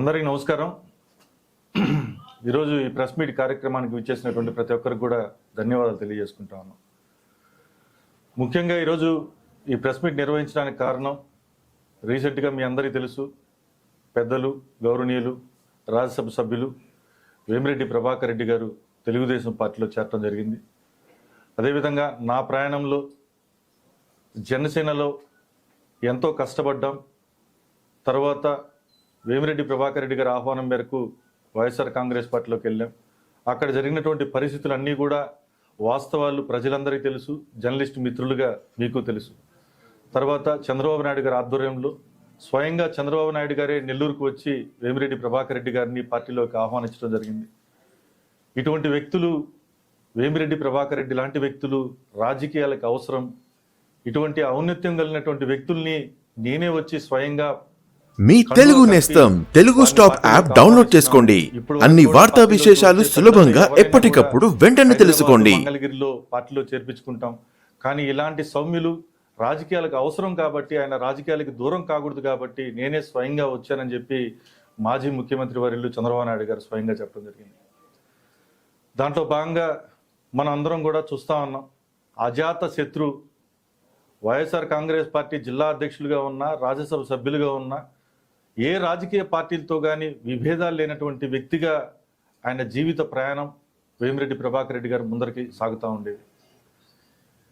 అందరికీ నమస్కారం. ఈరోజు ఈ ప్రెస్ మీట్ కార్యక్రమానికి విచ్చేసినటువంటి ప్రతి ఒక్కరికి కూడా ధన్యవాదాలు తెలియజేసుకుంటాను. ముఖ్యంగా ఈరోజు ఈ ప్రెస్ మీట్ నిర్వహించడానికి కారణం రీసెంట్గా మీ అందరికీ తెలుసు పెద్దలు గౌరవనీయులు రాజ్యసభ సభ్యులు వేమిరెడ్డి ప్రభాకర్ రెడ్డి గారు తెలుగుదేశం పార్టీలో చేరటం జరిగింది. అదేవిధంగా నా ప్రయాణంలో జనసేనలో ఎంతో కష్టపడ్డాం. తర్వాత వేమిరెడ్డి ప్రభాకర్ రెడ్డి గారి ఆహ్వానం మేరకు వైఎస్ఆర్ కాంగ్రెస్ పార్టీలోకి వెళ్ళాం. అక్కడ జరిగినటువంటి పరిస్థితులన్నీ కూడా వాస్తవాలు ప్రజలందరికీ తెలుసు జర్నలిస్ట్ మిత్రులుగా మీకు తెలుసు. తర్వాత చంద్రబాబు నాయుడు గారి ఆధ్వర్యంలో స్వయంగా చంద్రబాబు నాయుడు గారే నెల్లూరుకు వచ్చి వేమిరెడ్డి ప్రభాకర్ రెడ్డి గారిని పార్టీలోకి ఆహ్వానించడం జరిగింది. ఇటువంటి వ్యక్తులు వేమిరెడ్డి ప్రభాకర్ రెడ్డి లాంటి వ్యక్తులు రాజకీయాలకు అవసరం. ఇటువంటి ఔన్నత్యం కలిగినటువంటి వ్యక్తుల్ని నేనే వచ్చి స్వయంగా మీ తెలుగు నేస్తం తెలుగు స్టాప్ యాప్ డౌన్లోడ్ చేసుకోండి. అన్ని వార్తా విశేషాలు సులభంగా ఎప్పటికప్పుడు వెంటనే తెలుసుకోండి. మంగళగిరిలో పార్టీలో చేర్పించుకుంటాం. కానీ ఇలాంటి సౌమ్యులు రాజకీయాలకు అవసరం కాబట్టి ఆయన రాజకీయాలకు దూరం కాకూడదు కాబట్టి నేనే స్వయంగా వచ్చానని చెప్పి మాజీ ముఖ్యమంత్రి వర్యులు చంద్రబాబు నాయుడు గారు స్వయంగా చెప్పడం జరిగింది. దాంట్లో భాగంగా మనం అందరం కూడా చూస్తా ఉన్నాం. అజాత శత్రు వైఎస్ఆర్ కాంగ్రెస్ పార్టీ జిల్లా అధ్యక్షులుగా ఉన్న రాజ్యసభ సభ్యులుగా ఉన్న ఏ రాజకీయ పార్టీలతో కానీ విభేదాలు లేనటువంటి వ్యక్తిగా ఆయన జీవిత ప్రయాణం వేమిరెడ్డి ప్రభాకర్ రెడ్డి గారు ముందరికి సాగుతూ ఉండేది.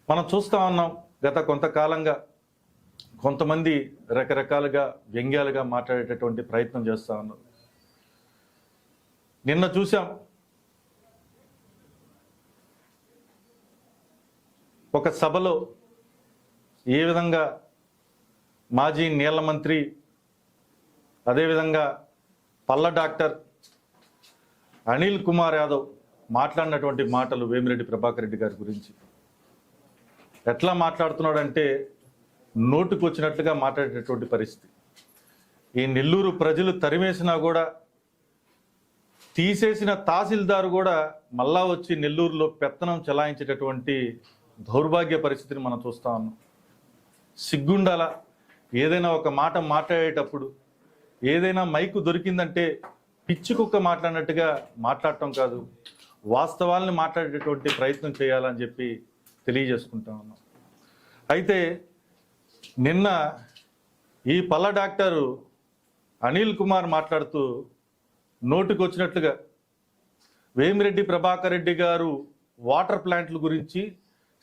మనం చూస్తూ ఉన్నాం గత కొంతకాలంగా కొంతమంది రకరకాలుగా వ్యంగ్యాలుగా మాట్లాడేటటువంటి ప్రయత్నం చేస్తూ ఉన్నారు. నిన్న చూసాం ఒక సభలో ఏ విధంగా మాజీ నీళ్ళ మంత్రి అదేవిధంగా పల్ల డాక్టర్ అనిల్ కుమార్ యాదవ్ మాట్లాడినటువంటి మాటలు వేమిరెడ్డి ప్రభాకర్ రెడ్డి గారి గురించి. ఎట్లా మాట్లాడుతున్నాడంటే నోటుకు వచ్చినట్లుగా మాట్లాడేటటువంటి పరిస్థితి. ఈ నెల్లూరు ప్రజలు తరిమేసినా కూడా తీసేసిన తహసీల్దారు కూడా మళ్ళా వచ్చి నెల్లూరులో పెత్తనం చెలాయించేటటువంటి దౌర్భాగ్య పరిస్థితిని మనం చూస్తా ఉన్నాం. సిగ్గుండాల? ఏదైనా ఒక మాట మాట్లాడేటప్పుడు ఏదైనా మైకు దొరికిందంటే పిచ్చి కుక్క మాట్లాడినట్టుగా మాట్లాడటం కాదు వాస్తవాల్ని మాట్లాడేటటువంటి ప్రయత్నం చేయాలని చెప్పి తెలియజేసుకుంటా ఉన్నాం. అయితే నిన్న ఈ పల్ల డాక్టరు అనిల్ కుమార్ మాట్లాడుతూ నోటికొచ్చినట్లుగా వేమిరెడ్డి ప్రభాకర్ రెడ్డి గారు వాటర్ ప్లాంట్ల గురించి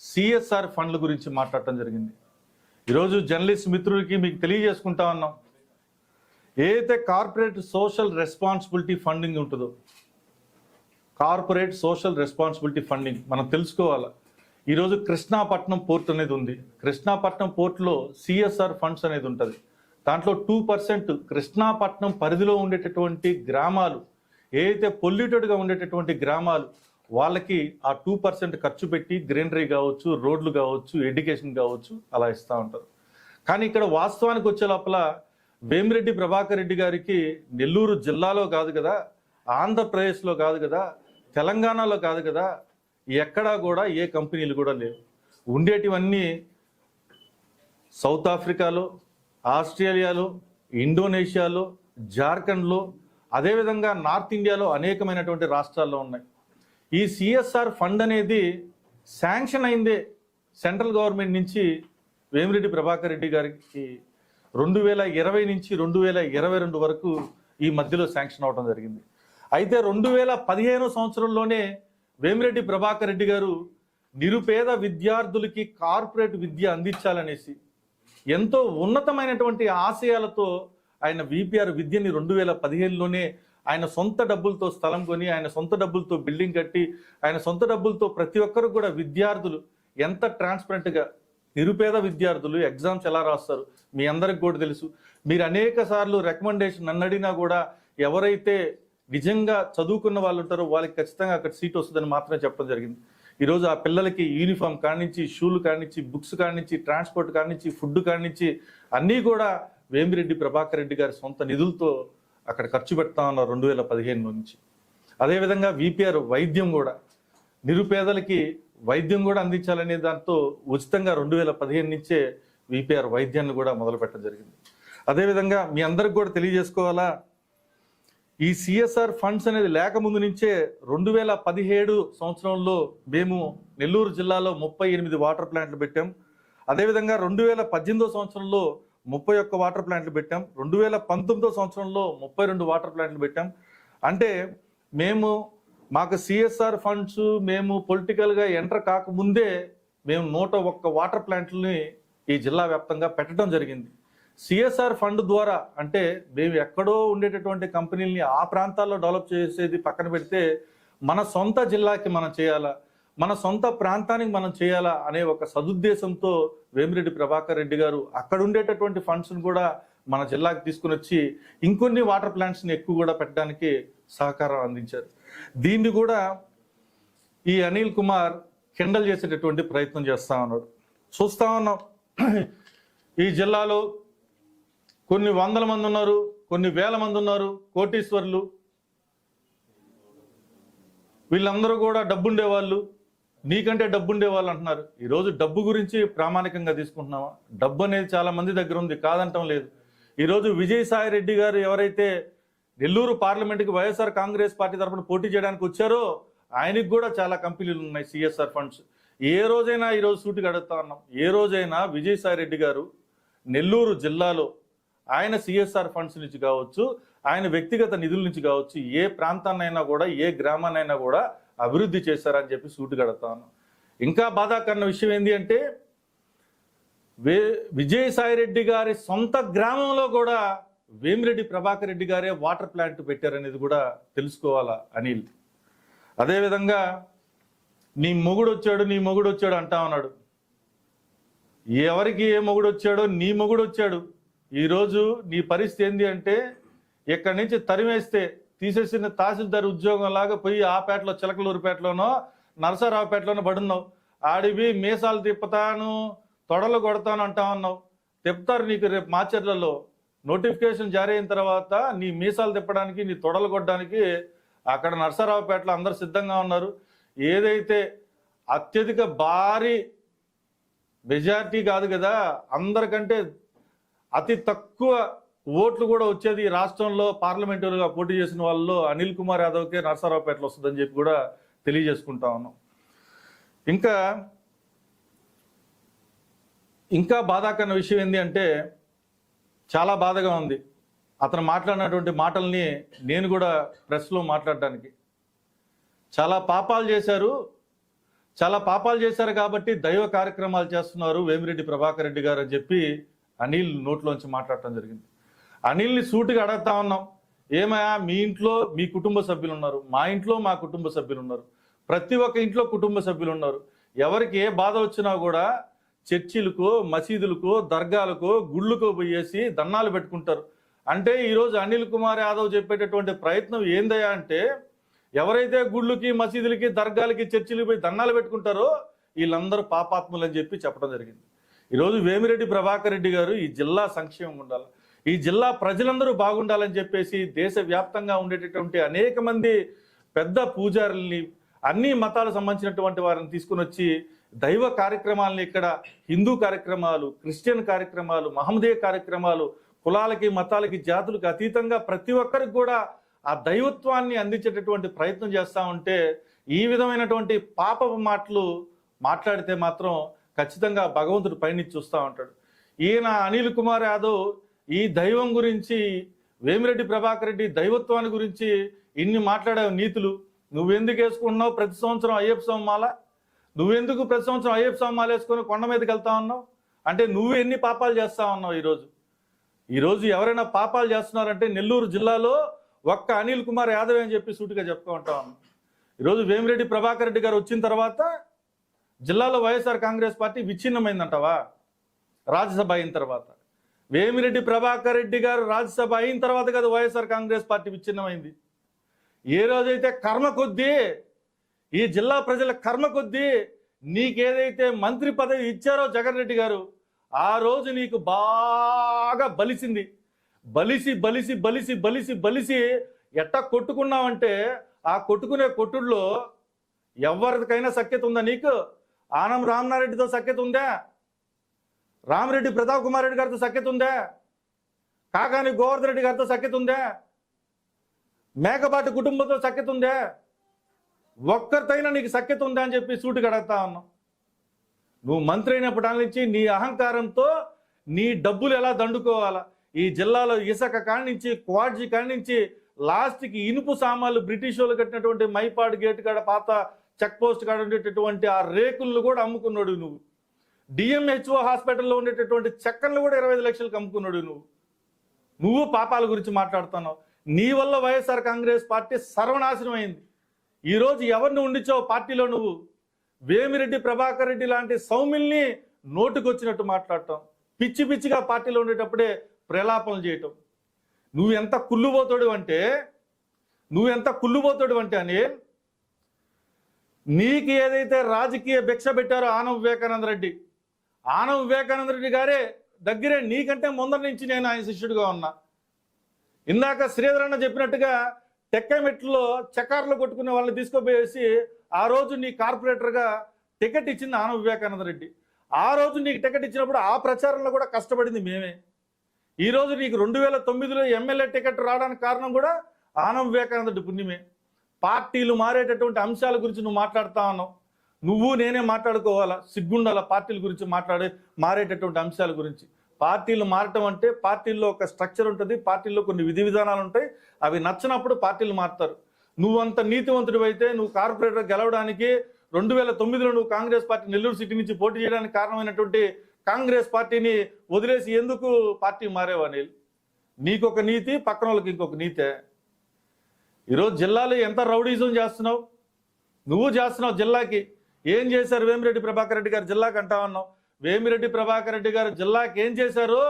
సిఎస్ఆర్ ఫండ్ల గురించి మాట్లాడటం జరిగింది. ఈరోజు జర్నలిస్ట్ మిత్రులకి మీకు తెలియజేసుకుంటా ఉన్నాం. ఏదైతే కార్పొరేట్ సోషల్ రెస్పాన్సిబిలిటీ ఫండింగ్ ఉంటుందో కార్పొరేట్ సోషల్ రెస్పాన్సిబిలిటీ ఫండింగ్ మనం తెలుసుకోవాలి? ఈరోజు కృష్ణాపట్నం పోర్ట్ అనేది ఉంది. కృష్ణాపట్నం పోర్ట్లో సిఎస్ఆర్ ఫండ్స్ అనేది ఉంటుంది. దాంట్లో టూ పర్సెంట్ కృష్ణాపట్నం పరిధిలో ఉండేటటువంటి గ్రామాలు ఏదైతే పొల్యూటెడ్గా ఉండేటటువంటి గ్రామాలు వాళ్ళకి ఆ టూ పర్సెంట్ ఖర్చు పెట్టి గ్రీనరీ కావచ్చు రోడ్లు కావచ్చు ఎడ్యుకేషన్ కావచ్చు అలా ఇస్తూ ఉంటారు. కానీ ఇక్కడ వాస్తవానికి వచ్చే లోపల వేమిరెడ్డి ప్రభాకర్ రెడ్డి గారికి నెల్లూరు జిల్లాలో కాదు కదా ఆంధ్రప్రదేశ్లో కాదు కదా తెలంగాణలో కాదు కదా ఎక్కడా కూడా ఏ కంపెనీలు కూడా లేవు. ఉండేటివన్నీ సౌత్ ఆఫ్రికాలో ఆస్ట్రేలియాలో ఇండోనేషియాలో జార్ఖండ్లో అదేవిధంగా నార్త్ ఇండియాలో అనేకమైనటువంటి రాష్ట్రాల్లో ఉన్నాయి. ఈ సిఎస్ఆర్ ఫండ్ అనేది శాంక్షన్ అయిందే సెంట్రల్ గవర్నమెంట్ నుంచి వేమిరెడ్డి ప్రభాకర్ రెడ్డి గారికి రెండు వేల ఇరవై నుంచి రెండు వేల ఇరవై రెండు వరకు ఈ మధ్యలో శాంక్షన్ అవడం జరిగింది. అయితే రెండు వేల పదిహేను సంవత్సరంలోనే వేమిరెడ్డి ప్రభాకర్ రెడ్డి గారు నిరుపేద విద్యార్థులకి కార్పొరేట్ విద్య అందించాలనేసి ఎంతో ఉన్నతమైనటువంటి ఆశయాలతో ఆయన విపిఆర్ విద్యని రెండు వేల పదిహేనులోనే ఆయన సొంత డబ్బులతో స్థలం కొని ఆయన సొంత డబ్బులతో బిల్డింగ్ కట్టి ఆయన సొంత డబ్బులతో ప్రతి ఒక్కరు కూడా విద్యార్థులు ఎంత ట్రాన్స్పరెంట్గా నిరుపేద విద్యార్థులు ఎగ్జామ్స్ ఎలా రాస్తారు? మీ అందరికి కూడా తెలుసు. మీరు అనేక సార్లు రికమెండేషన్ నన్ను అడిగినా కూడా ఎవరైతే నిజంగా చదువుకున్న వాళ్ళు ఉంటారో వాళ్ళకి ఖచ్చితంగా అక్కడ సీట్ వస్తుందని మాత్రమే చెప్పడం జరిగింది. ఈరోజు ఆ పిల్లలకి యూనిఫామ్ కానించి షూలు కానించి బుక్స్ కానించి ట్రాన్స్పోర్ట్ కానించి ఫుడ్ కానించి అన్నీ కూడా వేమిరెడ్డి ప్రభాకర్ రెడ్డి గారి సొంత నిధులతో అక్కడ ఖర్చు పెడతా ఉన్నారు రెండు వేల పదిహేను నుంచి. అదేవిధంగా విపిఆర్ వైద్యం కూడా నిరుపేదలకి వైద్యం కూడా అందించాలనే దాంతో ఉచితంగా రెండు వేల పదిహేను నుంచే విపిఆర్ వైద్యాన్ని కూడా మొదలు పెట్టడం జరిగింది. అదేవిధంగా మీ అందరికి కూడా తెలియజేసుకోవాలా? ఈ సిఎస్ఆర్ ఫండ్స్ అనేది లేకముందు నుంచే రెండు వేల పదిహేడు సంవత్సరంలో మేము నెల్లూరు జిల్లాలో ముప్పై ఎనిమిది వాటర్ ప్లాంట్లు పెట్టాం. అదేవిధంగా రెండు వేల పద్దెనిమిదో సంవత్సరంలో ముప్పై ఒక్క వాటర్ ప్లాంట్లు పెట్టాం. రెండు వేల పంతొమ్మిదో సంవత్సరంలో ముప్పై రెండు వాటర్ ప్లాంట్లు పెట్టాం. అంటే మేము మాకు సిఎస్ఆర్ ఫండ్స్ మేము పొలిటికల్గా ఎంటర్ కాకముందే మేము నూట ఒక్క వాటర్ ప్లాంట్లని ఈ జిల్లా వ్యాప్తంగా పెట్టడం జరిగింది. సిఎస్ఆర్ ఫండ్ ద్వారా అంటే మేము ఎక్కడో ఉండేటటువంటి కంపెనీల్ని ఆ ప్రాంతాల్లో డెవలప్ చేసేది పక్కన పెడితే మన సొంత జిల్లాకి మనం చేయాలా? మన సొంత ప్రాంతానికి మనం చేయాలా? అనే ఒక సదుద్దేశంతో వేమిరెడ్డి ప్రభాకర్ రెడ్డి గారు అక్కడ ఉండేటటువంటి ఫండ్స్ని కూడా మన జిల్లాకి తీసుకుని వచ్చి ఇంకొన్ని వాటర్ ప్లాంట్స్ని ఎక్కువ కూడా పెట్టడానికి సహకారం అందించారు. దీన్ని కూడా ఈ అనిల్ కుమార్ కిండల్ చేసేటటువంటి ప్రయత్నం చేస్తా ఉన్నాడు. చూస్తా ఉన్నాం. ఈ జిల్లాలో కొన్ని వందల మంది ఉన్నారు కొన్ని వేల మంది ఉన్నారు కోటీశ్వర్లు. వీళ్ళందరూ కూడా డబ్బుండేవాళ్ళు నీకంటే డబ్బుండే వాళ్ళు అంటున్నారు. ఈరోజు డబ్బు గురించి ప్రామాణికంగా తీసుకుంటున్నావా? డబ్బు అనేది చాలా మంది దగ్గర ఉంది కాదంటం లేదు. ఈరోజు విజయసాయి రెడ్డి గారు ఎవరైతే నెల్లూరు పార్లమెంట్కి వైఎస్ఆర్ కాంగ్రెస్ పార్టీ తరఫున పోటీ చేయడానికి వచ్చారో ఆయనకు కూడా చాలా కంపెనీలు ఉన్నాయి సిఎస్ఆర్ ఫండ్స్. ఏ రోజైనా ఈరోజు సూటిగా అడుగుతా ఉన్నాం. ఏ రోజైనా విజయసాయి రెడ్డి గారు నెల్లూరు జిల్లాలో ఆయన సిఎస్ఆర్ ఫండ్స్ నుంచి కావచ్చు ఆయన వ్యక్తిగత నిధుల నుంచి కావచ్చు ఏ ప్రాంతాన్నైనా కూడా ఏ గ్రామాన్నైనా కూడా అభివృద్ధి చేశారని చెప్పి సూటు ఉన్నాం. ఇంకా బాధాకరణ విషయం ఏంటి అంటే వే విజయసాయి రెడ్డి గారి సొంత గ్రామంలో కూడా వేమిరెడ్డి ప్రభాకర్ రెడ్డి గారే వాటర్ ప్లాంట్ పెట్టారనేది కూడా తెలుసుకోవాలా అనిల్? అదేవిధంగా నీ మొగుడు వచ్చాడు నీ మొగుడు వచ్చాడు అంటా ఉన్నాడు. ఎవరికి ఏ మొగుడు వచ్చాడో నీ మొగుడు వచ్చాడు. ఈరోజు నీ పరిస్థితి ఏంది అంటే ఇక్కడి నుంచి తరిమేస్తే తీసేసిన తహసీల్దార్ ఉద్యోగం లాగా పోయి ఆ పేటలో చిలకలూరుపేటలోనో నరసరావుపేటలోనో పడున్నావు. ఆడివి మీసాలు తిప్పుతాను తొడలు కొడతాను అంటా ఉన్నావు. తిప్పుతారు నీకు రేపు మాచర్లలో. నోటిఫికేషన్ జారీ అయిన తర్వాత నీ మీసాలు తిప్పడానికి నీ తొడలు కొట్టడానికి అక్కడ నర్సరావుపేటలో అందరు సిద్ధంగా ఉన్నారు. ఏదైతే అత్యధిక భారీ మెజారిటీ కాదు కదా అందరికంటే అతి తక్కువ ఓట్లు కూడా వచ్చేది ఈ రాష్ట్రంలో పార్లమెంటరీగా పోటీ చేసిన వాళ్ళలో అనిల్ కుమార్ యాదవ్కే నర్సరావుపేటలో వస్తుందని చెప్పి కూడా తెలియజేసుకుంటా ఉన్నాం. ఇంకా ఇంకా బాధాకరణ విషయం ఏంటి అంటే చాలా బాధగా ఉంది. అతను మాట్లాడినటువంటి మాటల్ని నేను కూడా ప్రెస్లో మాట్లాడడానికి చాలా పాపాలు చేశారు. చాలా పాపాలు చేశారు కాబట్టి దైవ కార్యక్రమాలు చేస్తున్నారు వేమిరెడ్డి ప్రభాకర్ రెడ్డి గారు అని చెప్పి అనిల్ నోట్లోంచి మాట్లాడటం జరిగింది. అనిల్ని సూటిగా అడగతా ఉన్నాం. ఏమయా మీ ఇంట్లో మీ కుటుంబ సభ్యులు ఉన్నారు మా ఇంట్లో మా కుటుంబ సభ్యులు ఉన్నారు ప్రతి ఒక్క ఇంట్లో కుటుంబ సభ్యులు ఉన్నారు ఎవరికి ఏ బాధ వచ్చినా కూడా చర్చిలకు మసీదులకు దర్గాలకు గుళ్ళకు పోయేసి దన్నాలు పెట్టుకుంటారు. అంటే ఈరోజు అనిల్ కుమార్ యాదవ్ చెప్పేటటువంటి ప్రయత్నం ఏందయ్యా అంటే ఎవరైతే గుళ్ళకి మసీదులకి దర్గాలకి చర్చిలకి పోయి దన్నాలు పెట్టుకుంటారో వీళ్ళందరూ పాపాత్ములు అని చెప్పి చెప్పడం జరిగింది. ఈరోజు వేమిరెడ్డి ప్రభాకర్ రెడ్డి గారు ఈ జిల్లా సంక్షేమం ఉండాలి. ఈ జిల్లా ప్రజలందరూ బాగుండాలని చెప్పేసి దేశవ్యాప్తంగా ఉండేటటువంటి అనేక మంది పెద్ద పూజారుల్ని అన్ని మతాలకు సంబంధించినటువంటి వారిని తీసుకుని వచ్చి దైవ కార్యక్రమాలను ఇక్కడ హిందూ కార్యక్రమాలు క్రిస్టియన్ కార్యక్రమాలు మహమ్మదీయ కార్యక్రమాలు కులాలకి మతాలకి జాతులకు అతీతంగా ప్రతి ఒక్కరికి కూడా ఆ దైవత్వాన్ని అందించేటటువంటి ప్రయత్నం చేస్తూ ఉంటే ఈ విధమైనటువంటి పాపపు మాటలు మాట్లాడితే మాత్రం ఖచ్చితంగా భగవంతుడు పైన చూస్తూ ఉంటాడు. ఈయన అనిల్ కుమార్ యాదవ్ ఈ దైవం గురించి వేమిరెడ్డి ప్రభాకర్ రెడ్డి దైవత్వాన్ని గురించి ఇన్ని మాట్లాడావు నీతులు నువ్వెందుకు వేసుకుంటున్నావు? ప్రతి సంవత్సరం అయ్యప్ప స్వామి మాల నువ్వెందుకు ప్రతి సంవత్సరం అయ్యప్ప స్వామి మాల వేసుకొని కొండ మీదకి వెళ్తా ఉన్నావు? అంటే నువ్వు ఎన్ని పాపాలు చేస్తా ఉన్నావు ఈరోజు? ఈరోజు ఎవరైనా పాపాలు చేస్తున్నారంటే నెల్లూరు జిల్లాలో ఒక్క అనిల్ కుమార్ యాదవ్ అని చెప్పి సూటిగా చెప్పుకుంటా ఉన్నాం. ఈరోజు వేమిరెడ్డి ప్రభాకర్ రెడ్డి గారు వచ్చిన తర్వాత జిల్లాలో వైఎస్ఆర్ కాంగ్రెస్ పార్టీ విచ్ఛిన్నమైందంటవా? రాజ్యసభ అయిన తర్వాత. వేమిరెడ్డి ప్రభాకర్ రెడ్డి గారు రాజ్యసభ అయిన తర్వాత కదా వైఎస్ఆర్ కాంగ్రెస్ పార్టీ విచ్ఛిన్నమైంది. ఏ రోజైతే కర్మ కొద్దీ ఈ జిల్లా ప్రజల కర్మ కొద్దీ నీకేదైతే మంత్రి పదవి ఇచ్చారో జగన్ రెడ్డి గారు ఆ రోజు నీకు బాగా బలిసింది. బలిసి బలిసి బలిసి బలిసి బలిసి ఎట్టా కొట్టుకున్నావంటే ఆ కొట్టుకునే కొట్టుడులో ఎవరికైనా సఖ్యత ఉందా నీకు? ఆనం రామనారెడ్డితో సఖ్యత ఉందా? రామరెడ్డి ప్రతాప్ కుమార్ రెడ్డి గారితో సఖ్యత ఉందా? కాకాని గోవర్ధన్ రెడ్డి గారితో సఖ్యత ఉందా? మేకపాటి కుటుంబంతో సఖ్యత ఉందే? ఒక్కరితైనా నీకు సఖ్యత ఉందా అని చెప్పి సూటు కడగతా ఉన్నావు నువ్వు మంత్రి అయినప్పటి నుంచి నీ అహంకారంతో నీ డబ్బులు ఎలా దండుకోవాలా? ఈ జిల్లాలో ఇసుక కానించి క్వాడ్జీ నుంచి లాస్ట్కి ఇనుపు సామాన్లు బ్రిటిష్ వాళ్ళు కట్టినటువంటి మైపాడు గేట్ కాడ పాత చెక్ పోస్ట్ కాడ ఉండేటటువంటి ఆ రేకులను కూడా అమ్ముకున్నాడు నువ్వు. డిఎంహెచ్ఓ హాస్పిటల్లో ఉండేటటువంటి చెక్కలను కూడా ఇరవై ఐదు లక్షలకు అమ్ముకున్నాడు నువ్వు. నువ్వు పాపాల గురించి మాట్లాడుతున్నావు. నీ వల్ల వైఎస్ఆర్ కాంగ్రెస్ పార్టీ సర్వనాశనం అయింది. ఈరోజు ఎవరిని ఉండిచావు పార్టీలో నువ్వు? వేమిరెడ్డి ప్రభాకర్ రెడ్డి లాంటి సౌమిల్ని నోటుకొచ్చినట్టు మాట్లాడటం పిచ్చి పిచ్చిగా పార్టీలో ఉండేటప్పుడే ప్రలాపనలు చేయటం. నువ్వు ఎంత కుళ్ళుబోతాడు అంటే నువ్వు ఎంత కుళ్ళుబోతాడు అంటే అని నీకు ఏదైతే రాజకీయ భిక్ష పెట్టారో ఆనవ వివేకానంద రెడ్డి ఆనవ వివేకానంద రెడ్డి గారే దగ్గరే నీకంటే ముందర నుంచి నేను ఆయన శిష్యుడిగా ఉన్నా. ఇందాక శ్రీధరన్న చెప్పినట్టుగా టెక్కమెట్లో చెకార్లు కొట్టుకునే వాళ్ళని తీసుకుపోయేసి ఆ రోజు నీ కార్పొరేటర్గా టికెట్ ఇచ్చింది ఆనవ వివేకానంద రెడ్డి. ఆ రోజు నీకు టికెట్ ఇచ్చినప్పుడు ఆ ప్రచారంలో కూడా కష్టపడింది మేమే. ఈరోజు నీకు రెండు వేల తొమ్మిదిలో ఎమ్మెల్యే టికెట్ రావడానికి కారణం కూడా ఆనవ వివేకానంద రెడ్డి పుణ్యమే. పార్టీలు మారేటటువంటి అంశాల గురించి నువ్వు మాట్లాడుతా ఉన్నావు. నువ్వు నేనే మాట్లాడుకోవాలా? సిగ్గుండాల పార్టీల గురించి మాట్లాడే మారేటటువంటి అంశాల గురించి? పార్టీలు మారటం అంటే పార్టీల్లో ఒక స్ట్రక్చర్ ఉంటుంది పార్టీల్లో కొన్ని విధి విధానాలు ఉంటాయి. అవి నచ్చినప్పుడు పార్టీలు మారుతారు. నువ్వు అంత నీతివంతుడు అయితే నువ్వు కార్పొరేటర్ గెలవడానికి రెండు వేల తొమ్మిదిలో నువ్వు కాంగ్రెస్ పార్టీ నెల్లూరు సిటీ నుంచి పోటీ చేయడానికి కారణమైనటువంటి కాంగ్రెస్ పార్టీని వదిలేసి ఎందుకు పార్టీ మారేవా నీకొక నీతి పక్కన వాళ్ళకి ఇంకొక నీతే. ఈరోజు జిల్లాలో ఎంత రౌడీజం చేస్తున్నావు? నువ్వు చేస్తున్నావు జిల్లాకి. ఏం చేశారు వేమిరెడ్డి ప్రభాకర్ రెడ్డి గారు జిల్లాకి అంటా ఉన్నావు వేమిరెడ్డి ప్రభాకర్ రెడ్డి గారు జిల్లాకి ఏం చేశారు?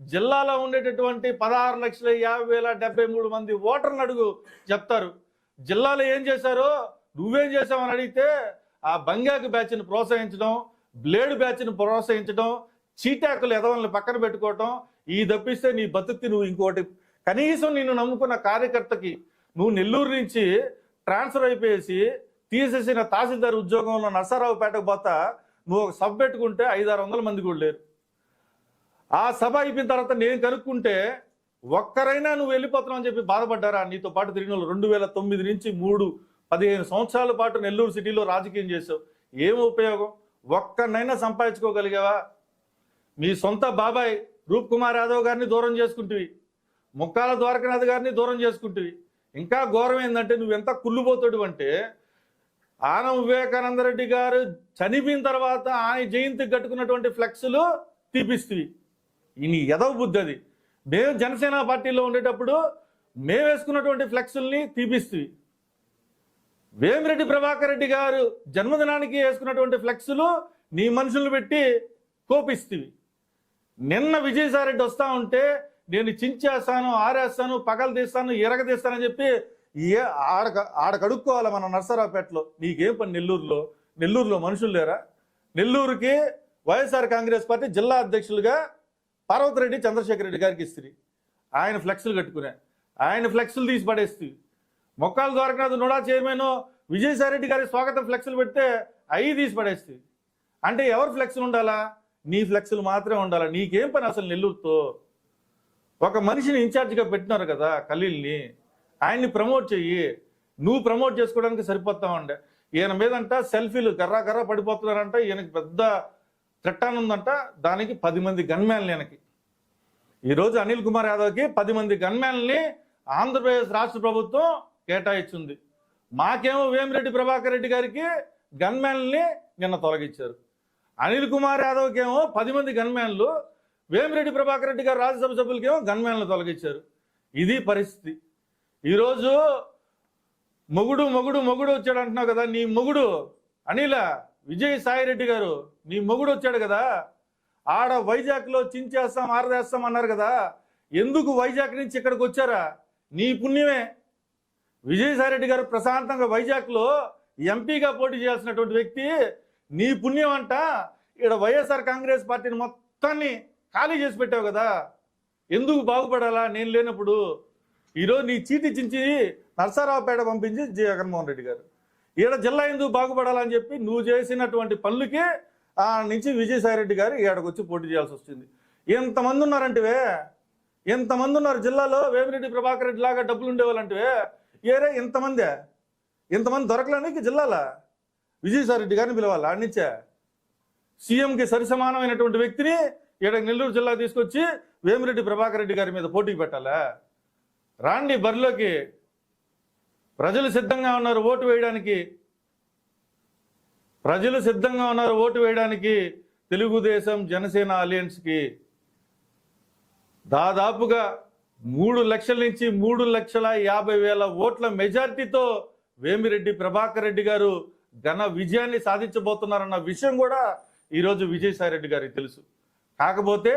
జిల్లాలో ఉండేటటువంటి పదహారు లక్షల యాభై వేల డెబ్బై మూడు మంది ఓటర్లు అడుగు చెప్తారు. జిల్లాలో ఏం చేశారు? నువ్వేం చేసావని అడిగితే ఆ బంగాకు బ్యాచ్ని ప్రోత్సహించడం బ్లేడ్ బ్యాచ్ని ప్రోత్సహించడం చీటాకులు ఎదవల్ని పక్కన పెట్టుకోవటం ఈ తప్పిస్తే నీ బతుక్తి నువ్వు ఇంకోటి. కనీసం నిన్ను నమ్ముకున్న కార్యకర్తకి నువ్వు నెల్లూరు నుంచి ట్రాన్స్ఫర్ అయిపోయేసి తీసేసిన తహసీల్దార్ ఉద్యోగంలో నర్సారావుపేటకు పోతా నువ్వు ఒక సభ పెట్టుకుంటే ఐదారు వందల మంది కూడా లేరు. ఆ సభ అయిపోయిన తర్వాత నేను కనుక్కుంటే ఒక్కరైనా నువ్వు వెళ్ళిపోతున్నావు అని చెప్పి బాధపడ్డారా? నీతో పాటు తిరిగిన వాళ్ళు రెండు వేల తొమ్మిది నుంచి మూడు పదిహేను సంవత్సరాల పాటు నెల్లూరు సిటీలో రాజకీయం చేసావు. ఏం ఉపయోగం? ఒక్కరినైనా సంపాదించుకోగలిగావా? మీ సొంత బాబాయ్ రూప్ కుమార్ యాదవ్ గారిని దూరం చేసుకుంటువి. ముక్కాల ద్వారకనాథ్ గారిని దూరం చేసుకుంటువి. ఇంకా ఘోరం ఏంటంటే నువ్వు ఎంత కుళ్ళుపోతాడు అంటే ఆనం వివేకానంద రెడ్డి గారు చనిపోయిన తర్వాత ఆయన జయంతికి కట్టుకున్నటువంటి ఫ్లెక్స్లు తీపిస్తుంది ఈ ఎదవ బుద్ధి అది. మేము జనసేన పార్టీలో ఉండేటప్పుడు మేము వేసుకున్నటువంటి ఫ్లెక్సుల్ని తీపిస్తుంది వేమిరెడ్డి ప్రభాకర్ రెడ్డి గారు జన్మదినానికి వేసుకున్నటువంటి ఫ్లెక్సులు నీ మనుషులు పెట్టి కోపిస్తుంది నిన్న విజయసాయిరెడ్డి వస్తా ఉంటే నేను చించేస్తాను ఆరేస్తాను పగలు తీస్తాను ఎరగ తీస్తానని చెప్పి ఏ ఆడ ఆడ కడుక్కోవాలి మన నర్సరావుపేటలో? నీకేం పని నెల్లూరులో? నెల్లూరులో మనుషులు లేరా? నెల్లూరుకి వైఎస్ఆర్ కాంగ్రెస్ పార్టీ జిల్లా అధ్యక్షులుగా పార్వతిరెడ్డి చంద్రశేఖర్ రెడ్డి గారికి ఇస్తుంది ఆయన ఫ్లెక్స్లు కట్టుకునే. ఆయన ఫ్లెక్స్లు తీసి పడేస్తుంది మొక్కల ద్వారకనాథ్ నుడా చైర్మన్ విజయసాయిరెడ్డి గారి స్వాగతం ఫ్లెక్స్లు పెడితే అవి తీసి పడేస్తుంది అంటే ఎవరు ఫ్లెక్స్లు ఉండాలా? నీ ఫ్లెక్స్లు మాత్రమే ఉండాలా? నీకేం పని అసలు నెల్లూరుతో? ఒక మనిషిని ఇన్ఛార్జిగా పెట్టినారు కదా ఖలీల్ని ఆయన్ని ప్రమోట్ చెయ్యి. నువ్వు ప్రమోట్ చేసుకోవడానికి సరిపోతావండి. ఈయన మీదంట సెల్ఫీలు కర్రా కర్రా పడిపోతున్నారంట. ఈయనకి పెద్ద త్రెట్టాన్ ఉందంట దానికి పది మంది గన్మ్యాన్లు ఈయనకి. ఈరోజు అనిల్ కుమార్ యాదవ్కి పది మంది గన్మ్యాన్ని ఆంధ్రప్రదేశ్ రాష్ట్ర ప్రభుత్వం కేటాయించింది మాకేమో వేమిరెడ్డి ప్రభాకర్ రెడ్డి గారికి గన్మ్యాన్ని నిన్న తొలగించారు అనిల్ కుమార్ యాదవ్కి ఏమో పది మంది గన్మ్యాన్లు వేమిరెడ్డి ప్రభాకర్ రెడ్డి గారు రాజ్యసభ సభ్యులకేమో గన్మ్యాన్లు తొలగించారు ఇది పరిస్థితి. ఈరోజు మొగుడు మొగుడు మొగుడు వచ్చాడు అంటున్నావు కదా నీ మొగుడు అనిల విజయ్ సాయిరెడ్డి గారు నీ మొగుడు వచ్చాడు కదా ఆడ వైజాగ్లో చించేస్తాం ఆరదేస్తాం అన్నారు కదా ఎందుకు వైజాగ్ నుంచి ఇక్కడికి వచ్చారా? నీ పుణ్యమే. విజయసాయిరెడ్డి గారు ప్రశాంతంగా వైజాగ్లో ఎంపీగా పోటీ చేయాల్సినటువంటి వ్యక్తి నీ పుణ్యం అంట ఇక్కడ వైఎస్ఆర్ కాంగ్రెస్ పార్టీని మొత్తాన్ని ఖాళీ చేసి పెట్టావు కదా ఎందుకు బాగుపడాలా? నేను లేనప్పుడు ఈరోజు నీ చీటి చించి నరసరావుపేట పంపించి జగన్మోహన్ రెడ్డి గారు. ఈడ జిల్లా ఎందుకు బాగుపడాలని చెప్పి నువ్వు చేసినటువంటి పనులకి ఆ నుంచి విజయసాయిరెడ్డి గారు ఈడకు వచ్చి పోటీ చేయాల్సి వస్తుంది ఎంతమంది ఉన్నారంటే ఎంతమంది ఉన్నారు జిల్లాలో? వేమిరెడ్డి ప్రభాకర్ రెడ్డి లాగా డబ్బులు ఉండేవాళ్ళంటే ఏరే ఇంతమందే? ఇంతమంది దొరకలేనికి జిల్లాల? విజయసాయిరెడ్డి గారిని పిలవాలి? ఆడి సీఎంకి సరిసమానమైనటువంటి వ్యక్తిని ఈడ నెల్లూరు జిల్లా తీసుకొచ్చి వేమిరెడ్డి ప్రభాకర్ రెడ్డి గారి మీద పోటీకి పెట్టాలా? రాండి బరిలోకి. ప్రజలు సిద్ధంగా ఉన్నారు ఓటు వేయడానికి. ప్రజలు సిద్ధంగా ఉన్నారు ఓటు వేయడానికి. తెలుగుదేశం జనసేన అలయన్స్కి దాదాపుగా మూడు లక్షల నుంచి మూడు లక్షల యాభై వేల ఓట్ల మెజార్టీతో వేమిరెడ్డి ప్రభాకర్ రెడ్డి గారు ఘన విజయాన్ని సాధించబోతున్నారన్న విషయం కూడా ఈరోజు విజయసాయి రెడ్డి గారికి తెలుసు. కాకపోతే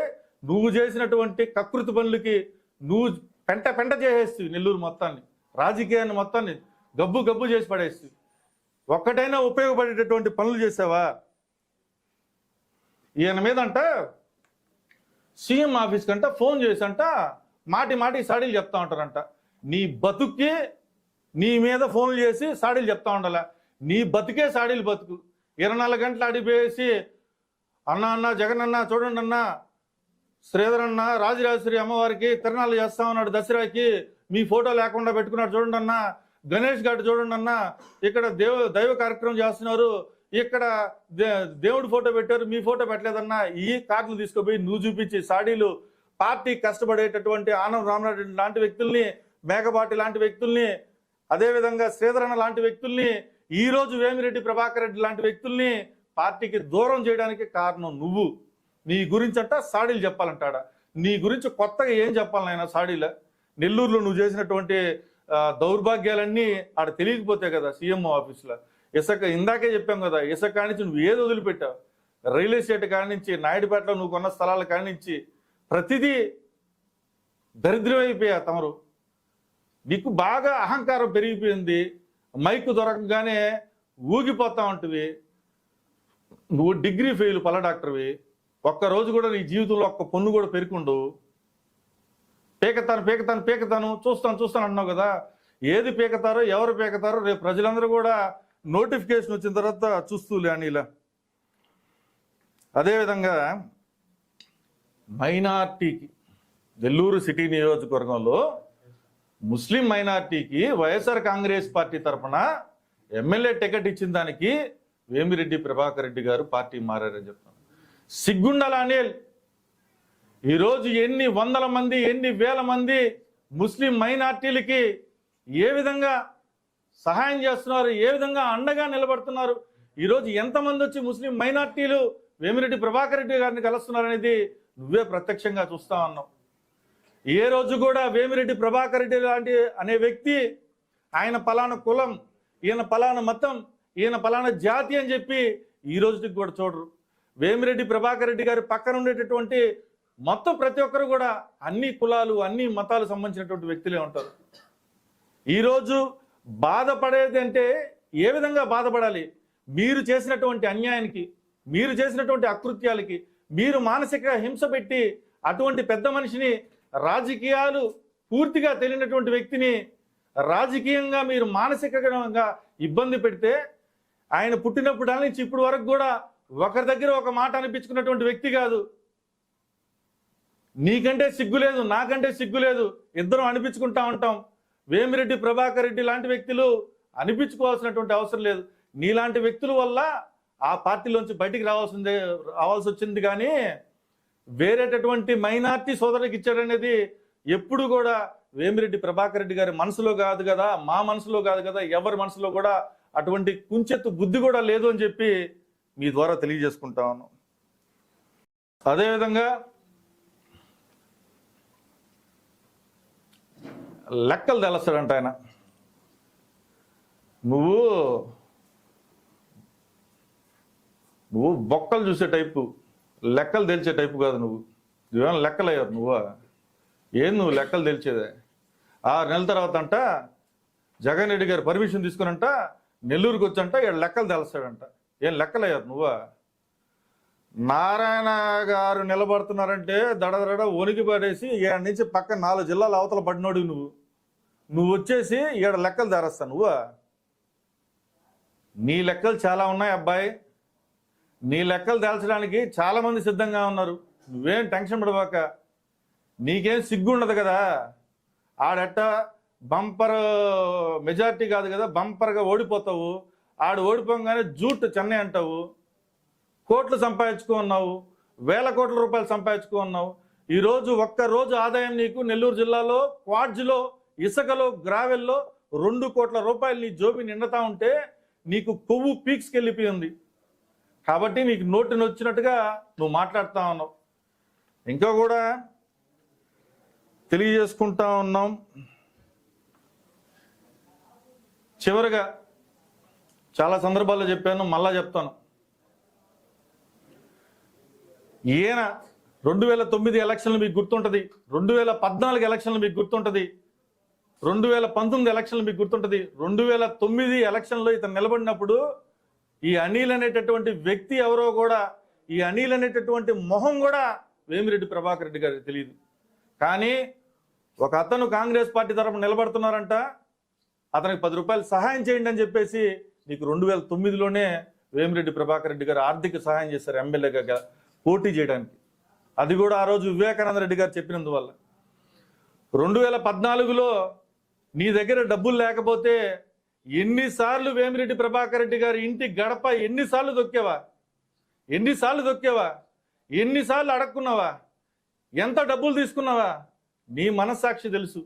నువ్వు చేసినటువంటి కకృతి పనులకి నువ్వు పెంట పెంట చేసేస్తుంది నెల్లూరు మొత్తాన్ని. రాజకీయాన్ని మొత్తాన్ని గబ్బు గబ్బు చేసి పడేస్తుంది. ఒక్కటైనా ఉపయోగపడేటటువంటి పనులు చేసావా? ఈయన మీదంట సీఎం ఆఫీస్ కంట ఫోన్ చేసంట మాటి మాటి సాడీలు చెప్తా ఉంటారంట. నీ బతుకే నీ మీద ఫోన్లు చేసి సాడీలు చెప్తా ఉండాల. నీ బతుకే సాడీలు బతుకు. ఇరవై నాలుగు గంటలు అడిపేసి అన్న అన్న జగన్ అన్న చూడండి అన్న శ్రీధర్ అన్న రాజరాజేశ్వరి అమ్మవారికి తిరణాలు చేస్తా ఉన్నాడు దసరాకి. మీ ఫోటో లేకుండా పెట్టుకున్నాడు చూడండి అన్న. గణేష్ గారు చూడండి అన్న. ఇక్కడ దేవ దైవ కార్యక్రమం చేస్తున్నారు. ఇక్కడ దే- దేవుడి ఫోటో పెట్టారు. మీ ఫోటో పెట్టలేదన్నా. ఈ కార్డులు తీసుకుపోయి నువ్వు చూపించి సాడీలు. పార్టీ కష్టపడేటటువంటి ఆనం రామరాజు లాంటి వ్యక్తుల్ని మేఘపాటి లాంటి వ్యక్తుల్ని అదేవిధంగా శ్రీధరణ లాంటి వ్యక్తుల్ని ఈ రోజు వేమిరెడ్డి ప్రభాకర్ రెడ్డి లాంటి వ్యక్తుల్ని పార్టీకి దూరం చేయడానికి కారణం నువ్వు. నీ గురించి అంట సాడీలు చెప్పాలంటాడ? నీ గురించి కొత్తగా ఏం చెప్పాలి నాయన సాడీల? నెల్లూరులో నువ్వు చేసినటువంటి దౌర్భాగ్యాలన్నీ ఆడ తెలియకపోతే కదా సీఎంఓ ఆఫీస్లో. ఇసక ఇందాకే చెప్పాం కదా ఇసక కానించి నువ్వు ఏది వదిలిపెట్టావు? రియల్ ఎస్టేట్ కానించి నాయుడుపేటలో నువ్వు కొన్న స్థలాల కానించి ప్రతిదీ దరిద్రమైపోయా తమరు. నీకు బాగా అహంకారం పెరిగిపోయింది మైకు దొరకగానే ఊగిపోతా ఉంటివి. నువ్వు డిగ్రీ ఫెయిల్ పల్ల డాక్టర్వి. ఒక్క రోజు కూడా నీ జీవితంలో ఒక్క పొన్ను కూడా పెరుకుండు. పీకతాను పీకతాను పీకతాను చూస్తాను చూస్తాను అన్నావు కదా. ఏది పీకతారో ఎవరు పీకతారో రేపు ప్రజలందరూ కూడా నోటిఫికేషన్ వచ్చిన తర్వాత చూస్తూలే అని ఇలా అదేవిధంగా మైనార్టీకి నెల్లూరు సిటీ నియోజకవర్గంలో ముస్లిం మైనార్టీకి వైఎస్ఆర్ కాంగ్రెస్ పార్టీ తరఫున ఎమ్మెల్యే టికెట్ ఇచ్చిన దానికి వేమిరెడ్డి ప్రభాకర్ రెడ్డి గారు పార్టీ మారారని చెప్తాను సిగ్గుండాల అనిల్? ఈరోజు ఎన్ని వందల మంది ఎన్ని వేల మంది ముస్లిం మైనార్టీలకి ఏ విధంగా సహాయం చేస్తున్నారు ఏ విధంగా అండగా నిలబడుతున్నారు? ఈరోజు ఎంతమంది వచ్చి ముస్లిం మైనార్టీలు వేమిరెడ్డి ప్రభాకర్ రెడ్డి గారిని కలుస్తున్నారు అనేది నువ్వే ప్రత్యక్షంగా చూస్తా ఉన్నావు. ఏ రోజు కూడా వేమిరెడ్డి ప్రభాకర్ రెడ్డి లాంటి అనే వ్యక్తి ఆయన పలానా కులం ఈయన పలానా మతం ఈయన పలానా జాతి అని చెప్పి ఈ రోజుకి కూడా చూడరు. వేమిరెడ్డి ప్రభాకర్ రెడ్డి గారి పక్కన ఉండేటటువంటి మొత్తం ప్రతి ఒక్కరు కూడా అన్ని కులాలు అన్ని మతాలు సంబంధించినటువంటి వ్యక్తులే ఉంటారు. ఈరోజు బాధపడేది అంటే ఏ విధంగా బాధపడాలి? మీరు చేసినటువంటి అన్యాయానికి మీరు చేసినటువంటి అకృత్యాలకి మీరు మానసిక హింస పెట్టి అటువంటి పెద్ద మనిషిని రాజకీయాలు పూర్తిగా తెలియనటువంటి వ్యక్తిని రాజకీయంగా మీరు మానసికంగా ఇబ్బంది పెడితే ఆయన పుట్టినప్పుడు నుంచి ఇప్పటి వరకు కూడా ఒకరి దగ్గర ఒక మాట అనిపించుకున్నటువంటి వ్యక్తి కాదు. నీకంటే సిగ్గు లేదు నాకంటే సిగ్గు లేదు ఇద్దరం అనిపించుకుంటా ఉంటాం. వేమిరెడ్డి ప్రభాకర్ రెడ్డి లాంటి వ్యక్తులు అనిపించుకోవాల్సినటువంటి అవసరం లేదు. నీలాంటి వ్యక్తుల వల్ల ఆ పార్టీలోంచి బయటికి రావాల్సిందే రావాల్సి వచ్చింది కానీ వేరేటటువంటి మైనార్టీ సోదరులకు ఇచ్చాడనేది ఎప్పుడు కూడా వేమిరెడ్డి ప్రభాకర్ రెడ్డి గారి మనసులో కాదు కదా మా మనసులో కాదు కదా ఎవరి మనసులో కూడా అటువంటి కుంచెత్తు బుద్ధి కూడా లేదు అని చెప్పి మీ ద్వారా తెలియజేసుకుంటా ఉన్నాం అదేవిధంగా లెక్కలు తెలుస్తాడంట ఆయన. నువ్వు నువ్వు బొక్కలు చూసే టైపు లెక్కలు తెలిసే టైపు కాదు నువ్వు. ఏమైనా లెక్కలు అయ్యారు నువ్వా? ఏం నువ్వు లెక్కలు తెలిసేదే ఆరు నెలల తర్వాత అంట జగన్ రెడ్డి గారు పర్మిషన్ తీసుకునంట నెల్లూరుకి వచ్చంట ఇక్కడ లెక్కలు తెలుస్తాడంట. ఏం లెక్కలు నువ్వా? నారాయణ గారు నిలబడుతున్నారంటే దడదడ వణికి పడేసి ఈడ నుంచి పక్క నాలుగు జిల్లాలు అవతల పడినోడు నువ్వు. నువ్వు వచ్చేసి ఈడ లెక్కలు ధరస్తా నువ్వా? నీ లెక్కలు చాలా ఉన్నాయి అబ్బాయి. నీ లెక్కలు తేల్చడానికి చాలామంది సిద్ధంగా ఉన్నారు. నువ్వేం టెన్షన్ పడబాక. నీకేం సిగ్గుండదు కదా. ఆడెట్ట బంపర్ మెజార్టీ కాదు కదా బంపర్గా ఓడిపోతావు. ఆడు ఓడిపోగానే జూట్ చెన్నై అంటావు. కోట్లు సంపాదించుకున్నావు వేల కోట్ల రూపాయలు సంపాదించుకున్నావు ఈరోజు ఒక్క రోజు ఆదాయం నీకు నెల్లూరు జిల్లాలో క్వాడ్జ్లో ఇసుకలో గ్రావెల్లో రెండు కోట్ల రూపాయలు నీ జోబి నిండుతా ఉంటే నీకు కొవ్వు పీక్స్కి వెళ్ళిపోయింది కాబట్టి నీకు నోటిని వచ్చినట్టుగా నువ్వు మాట్లాడుతూ ఉన్నావు. ఇంకా కూడా తెలియజేసుకుంటా ఉన్నాం. చివరిగా చాలా సందర్భాల్లో చెప్పాను మళ్ళా చెప్తాను. ఈయన రెండు వేల తొమ్మిది ఎలక్షన్లు మీకు గుర్తుంటుంది రెండు వేల పద్నాలుగు ఎలక్షన్లు మీకు గుర్తుంటుంది రెండు వేల పంతొమ్మిది ఎలక్షన్లు మీకు గుర్తుంటుంది రెండు వేల తొమ్మిది ఎలక్షన్లో ఇతను నిలబడినప్పుడు ఈ అనిల్ అనేటటువంటి వ్యక్తి ఎవరో కూడా ఈ అనిల్ అనేటటువంటి మొహం కూడా వేమిరెడ్డి ప్రభాకర్ రెడ్డి గారికి తెలియదు. కానీ ఒక అతను కాంగ్రెస్ పార్టీ తరఫున నిలబడుతున్నారంట అతనికి పది రూపాయలు సహాయం చేయండి అని చెప్పేసి నీకు రెండు వేల తొమ్మిదిలోనే వేమిరెడ్డి ప్రభాకర్ రెడ్డి గారు ఆర్థిక సహాయం చేశారు ఎమ్మెల్యేగా పోటీ చేయడానికి. అది కూడా ఆ రోజు వివేకానంద రెడ్డి గారు చెప్పినందువల్ల. రెండు వేల పద్నాలుగులో నీ దగ్గర డబ్బులు లేకపోతే ఎన్నిసార్లు వేమిరెడ్డి ప్రభాకర్ రెడ్డి గారి ఇంటి గడప ఎన్నిసార్లు దొక్కావా? ఎన్నిసార్లు దొక్కావా? ఎన్నిసార్లు అడక్కున్నావా? ఎంత డబ్బులు తీసుకున్నావా? నీ మనస్సాక్షి తెలుసు.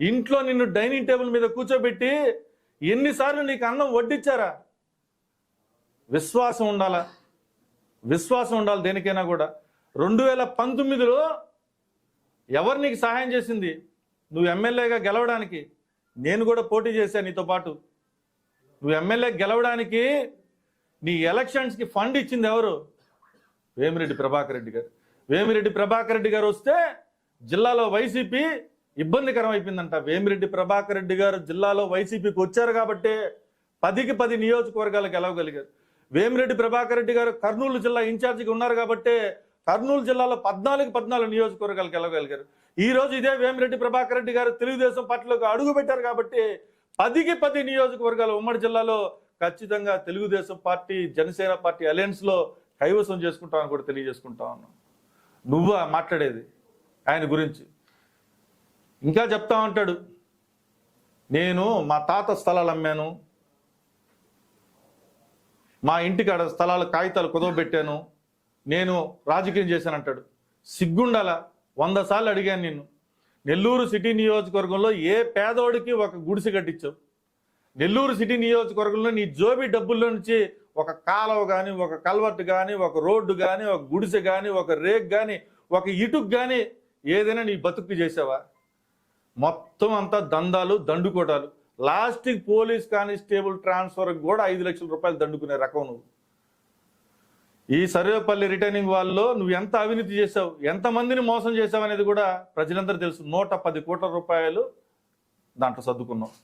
ఇంట్లో నిన్ను డైనింగ్ టేబుల్ మీద కూర్చోబెట్టి ఎన్నిసార్లు నీకు అన్నం వడ్డిచ్చారా? విశ్వాసం ఉండాలా? విశ్వాసం ఉండాలి దేనికైనా కూడా. రెండు వేల పంతొమ్మిదిలో ఎవరు నీకు సహాయం చేసింది? నువ్వు ఎమ్మెల్యేగా గెలవడానికి. నేను కూడా పోటీ చేశాను నీతో పాటు. నువ్వు ఎమ్మెల్యే గెలవడానికి నీ ఎలక్షన్స్కి ఫండ్ ఇచ్చింది ఎవరు? వేమిరెడ్డి ప్రభాకర్ రెడ్డి గారు. వేమిరెడ్డి ప్రభాకర్ రెడ్డి గారు వస్తే జిల్లాలో వైసీపీ ఇబ్బందికరం అయిపోయిందంట వేమిరెడ్డి ప్రభాకర్ రెడ్డి గారు జిల్లాలో వైసీపీకి వచ్చారు కాబట్టి పదికి పది నియోజకవర్గాలు గెలవగలిగారు వేమిరెడ్డి ప్రభాకర్ రెడ్డి గారు కర్నూలు జిల్లా ఇన్ఛార్జిగా ఉన్నారు కాబట్టి కర్నూలు జిల్లాలో పద్నాలుగు పద్నాలుగు నియోజకవర్గాలు గెలవగలిగారు ఈ రోజు ఇదే వేమిరెడ్డి ప్రభాకర్ రెడ్డి గారు తెలుగుదేశం పార్టీలోకి అడుగు పెట్టారు కాబట్టి పదికి పది నియోజకవర్గాలు ఉమ్మడి జిల్లాలో ఖచ్చితంగా తెలుగుదేశం పార్టీ జనసేన పార్టీ అలయన్స్లో కైవసం చేసుకుంటామని కూడా తెలియజేసుకుంటా ఉన్నాం. నువ్వా మాట్లాడేది? ఆయన గురించి. ఇంకా చెప్తా ఉంటాడు. నేను మా తాత స్థలాలు అమ్మాను. మా ఇంటికాడ స్థలాలు కాగితాలు కుదవబెట్టాను. నేను రాజకీయం చేశానంటాడు సిగ్గుండాల? వంద సార్లు అడిగాను నిన్ను. నెల్లూరు సిటీ నియోజకవర్గంలో ఏ పేదోడికి ఒక గుడిసె కట్టించావు? నెల్లూరు సిటీ నియోజకవర్గంలో నీ జోబి డబ్బుల్లో నుంచి ఒక కాలువ కానీ ఒక కల్వర్ట్ కానీ ఒక రోడ్డు కానీ ఒక గుడిసె కానీ ఒక రేక్ కానీ ఒక ఇటుకు కానీ ఏదైనా నీ బతుకు చేసావా? మొత్తం అంతా దందాలు దండుకోటాలు. లాస్ట్కి పోలీస్ కానిస్టేబుల్ ట్రాన్స్ఫర్ కూడా ఐదు లక్షల రూపాయలు దండుకునే రకం నువ్వు. ఈ సర్వేపల్లి రిటర్నింగ్ వాళ్ళలో నువ్వు ఎంత అవినీతి చేసావు ఎంతమందిని మోసం చేసావు అనేది కూడా ప్రజలందరూ తెలుసు. నూట పది కోట్ల రూపాయలు దాంట్లో సర్దుకున్నావు.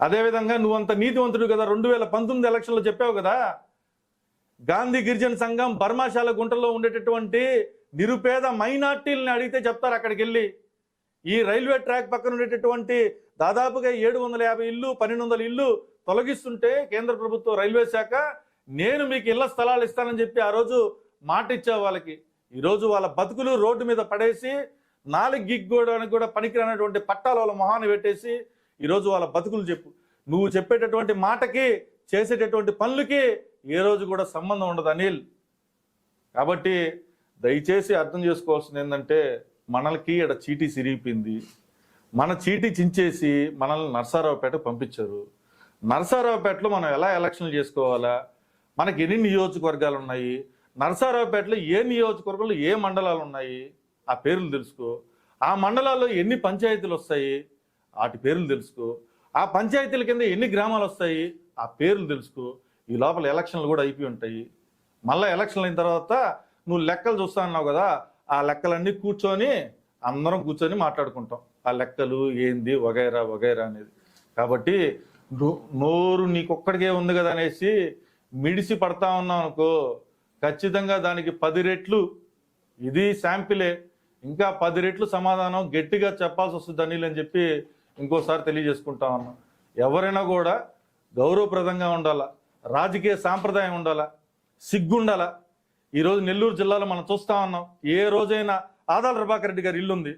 అదేవిధంగా నువ్వు అంత నీతివంతుడు కదా రెండు వేల పంతొమ్మిది ఎలక్షన్లో చెప్పావు కదా గాంధీ గిరిజన సంఘం బర్మాశాల గుంటలో ఉండేటటువంటి నిరుపేద మైనార్టీలని అడిగితే చెప్తారు అక్కడికి వెళ్ళి. ఈ రైల్వే ట్రాక్ పక్కన ఉండేటటువంటి దాదాపుగా ఏడు వందల యాభై ఇల్లు పన్నెండు వందల ఇల్లు తొలగిస్తుంటే కేంద్ర ప్రభుత్వం రైల్వే శాఖ నేను మీకు ఇళ్ళ స్థలాలు ఇస్తానని చెప్పి ఆ రోజు మాట ఇచ్చావు వాళ్ళకి. ఈరోజు వాళ్ళ బతుకులు రోడ్డు మీద పడేసి నాలుగు గిగ్గోడానికి కూడా పనికిరానటువంటి పట్టాలు వాళ్ళ మొహాన్ని పెట్టేసి ఈరోజు వాళ్ళ బతుకులు చెప్పు. నువ్వు చెప్పేటటువంటి మాటకి చేసేటటువంటి పనులకి ఏ రోజు కూడా సంబంధం ఉండదు అనిల్. కాబట్టి దయచేసి అర్థం చేసుకోవాల్సింది ఏంటంటే మనల్కి ఇక్కడ చీటీ సిరిగిపోయింది. మన చీటీ చించేసి మనల్ని నర్సారావుపేట పంపించారు. నర్సారావుపేటలో మనం ఎలా ఎలక్షన్లు చేసుకోవాలా? మనకి ఎన్ని నియోజకవర్గాలు ఉన్నాయి? నర్సారావుపేటలో ఏ నియోజకవర్గంలో ఏ మండలాలు ఉన్నాయి? ఆ పేర్లు తెలుసుకో. ఆ మండలాల్లో ఎన్ని పంచాయతీలు వస్తాయి? వాటి పేర్లు తెలుసుకో. ఆ పంచాయతీల కింద ఎన్ని గ్రామాలు వస్తాయి? ఆ పేర్లు తెలుసుకో. ఈ లోపల ఎలక్షన్లు కూడా అయిపోయి ఉంటాయి. మళ్ళీ ఎలక్షన్లు అయిన తర్వాత నువ్వు లెక్కలు చూస్తా అన్నావు కదా ఆ లెక్కలన్నీ కూర్చొని అందరం కూర్చొని మాట్లాడుకుంటాం. ఆ లెక్కలు ఏంది వగైరా వగైరా అనేది. కాబట్టి నోరు నీకొక్కడికే ఉంది కదా అనేసి మిడిసి పడతా ఉన్నాం అనుకో ఖచ్చితంగా దానికి పది రెట్లు ఇది శాంపిలే. ఇంకా పది రెట్లు సమాధానం గట్టిగా చెప్పాల్సి వస్తుంది అనిల్ అని చెప్పి ఇంకోసారి తెలియజేసుకుంటా ఉన్నా. ఎవరైనా కూడా గౌరవప్రదంగా ఉండాలా రాజకీయ సాంప్రదాయం ఉండాలా సిగ్గుండాలా ఈరోజు నెల్లూరు జిల్లాలో మనం చూస్తా ఉన్నాం ఏ రోజైనా ఆదాల ప్రభాకర్ రెడ్డి గారి ఇల్లుంది.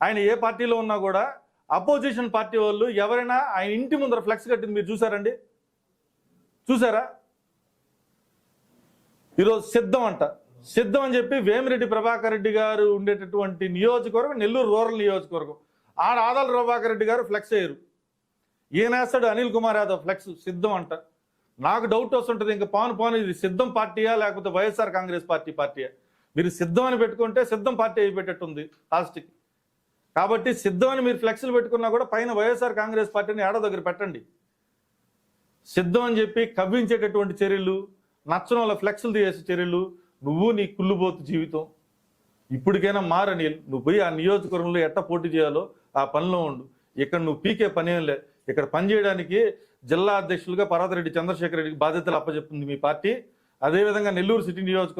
ఆయన ఏ పార్టీలో ఉన్నా కూడా అపోజిషన్ పార్టీ వాళ్ళు ఎవరైనా ఆయన ఇంటి ముందర ఫ్లెక్స్ కట్టింది మీరు చూసారండి? చూసారా? ఈరోజు సిద్ధం అంట. సిద్ధం అని చెప్పి వేమిరెడ్డి ప్రభాకర్ రెడ్డి గారు ఉండేటటువంటి నియోజకవర్గం నెల్లూరు రూరల్ నియోజకవర్గం. ఆడ ఆదాల ప్రభాకర్ రెడ్డి గారు ఫ్లెక్స్ అయ్యారు. ఈయనేస్తాడు అనిల్ కుమార్ యాదవ్ ఫ్లెక్స్ సిద్ధం అంట. నాకు డౌట్ వస్తుంటుంది. ఇంకా పవన్ పవన్ ఇది సిద్ధం పార్టీయా? లేకపోతే వైఎస్ఆర్ కాంగ్రెస్ పార్టీ పార్టీయా? మీరు సిద్ధం అని పెట్టుకుంటే సిద్ధం పార్టీ అయిపోయేటట్టుంది లాస్ట్కి. కాబట్టి సిద్ధం అని మీరు ఫ్లెక్స్లు పెట్టుకున్నా కూడా పైన వైఎస్ఆర్ కాంగ్రెస్ పార్టీని ఏడో దగ్గర పెట్టండి. సిద్ధం అని చెప్పి కవ్వించేటటువంటి చర్యలు నచ్చని వాళ్ళ ఫ్లెక్స్లు తీసే చర్యలు నువ్వు నీ కుళ్ళుబోతు జీవితం. ఇప్పటికైనా మారని నువ్వు పోయి ఆ నియోజకవర్గంలో ఎట్ట పోటీ చేయాలో ఆ పనిలో ఉండు. ఇక్కడ నువ్వు పీకే పని ఏం లే. ఇక్కడ పని చేయడానికి జిల్లా అధ్యక్షులుగా పర్వతరెడ్డి చంద్రశేఖర్ రెడ్డికి బాధ్యతలు అప్పచెప్పింది మీ పార్టీ. అదేవిధంగా నెల్లూరు సిటీ నియోజకవర్గం